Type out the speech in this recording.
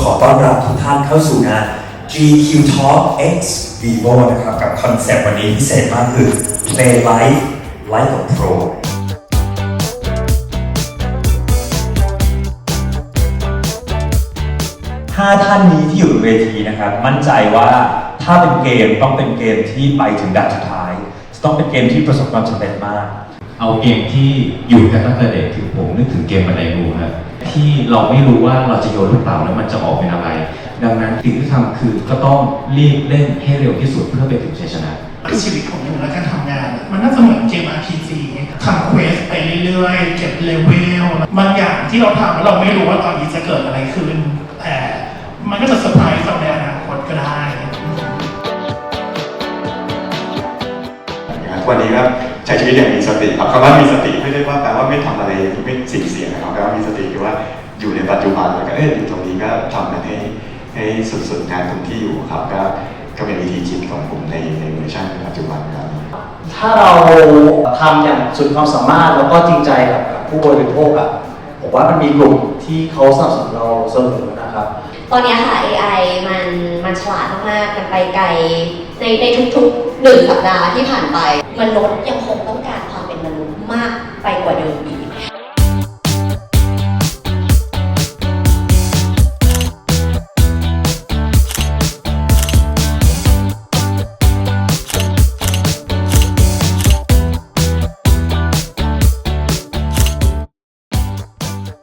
ขอต้อนรับทุกท่านเข้าสู่งาน GQ Talk X Vivo นะครับ กับคอนเซปต์วันนี้พิเศษมากคือ Play Life Like a Pro ห้าท่านนี้ที่อยู่บนเวทีนะครับ มั่นใจว่าถ้าเป็นเกมต้องเป็นเกมที่ไปถึงด่านสุดท้าย จะต้องเป็นเกมที่ประสบความสำเร็จมาก เอาเกมที่อยู่กันตั้งแต่เด็กคือผมนึกถึงเกมบันไดงูครับที่เราไม่รู้ว่าเราจะโยนลูกเต๋าแล้วมันจะออกเป็นอะไร ดังนั้นสิ่งที่ทำคือก็ต้องรีบเล่นให้เร็วที่สุดเพื่อไปถึงชัยชนะชีวิตของหนูและการทำงาน มันน่าจะเหมือนเกม RPG ทำเควสไปเรื่อยๆ เก็บเลเวลบางอย่างที่เราทำเราไม่รู้ว่าตอนนี้จะเกิดอะไรขึ้น แต่มันก็จะเซอร์ไพรส์เราในอนาคตก็ได้วันนี้ก็ ใช้ชีวิตอย่างมีสติครับคำว่ามีสติไม่ได้ว่าแปลว่าไม่ทำอะไรไม่สิ่งเสี่ยงนะครับแปลว่ามีสติคือว่าอยู่ในปัจจุบันแล้วก็เอออยู่ตรงนี้ก็ทำมันให้ให้สุดๆงานตรงที่อยู่ครับก็ก็เป็นวิธีคิดของผมในในเวอร์ชันปัจจุบันครับ ถ้าเราทำอย่างสุดความสามารถแล้วก็จริงใจกับกับผู้บริโภคอะผมว่ามันมีกลุ่มที่เขาสนับสนุนเราเสมอนะครับ ตอนเนี้ยค่ะ AI มันมันฉลาดมากๆมันไปไกลในในทุกๆหนึ่งสัปดาห์ที่ผ่านไป มนุษย์ยังคงต้องการความเป็นมนุษย์มากไปกว่าเดิมอีก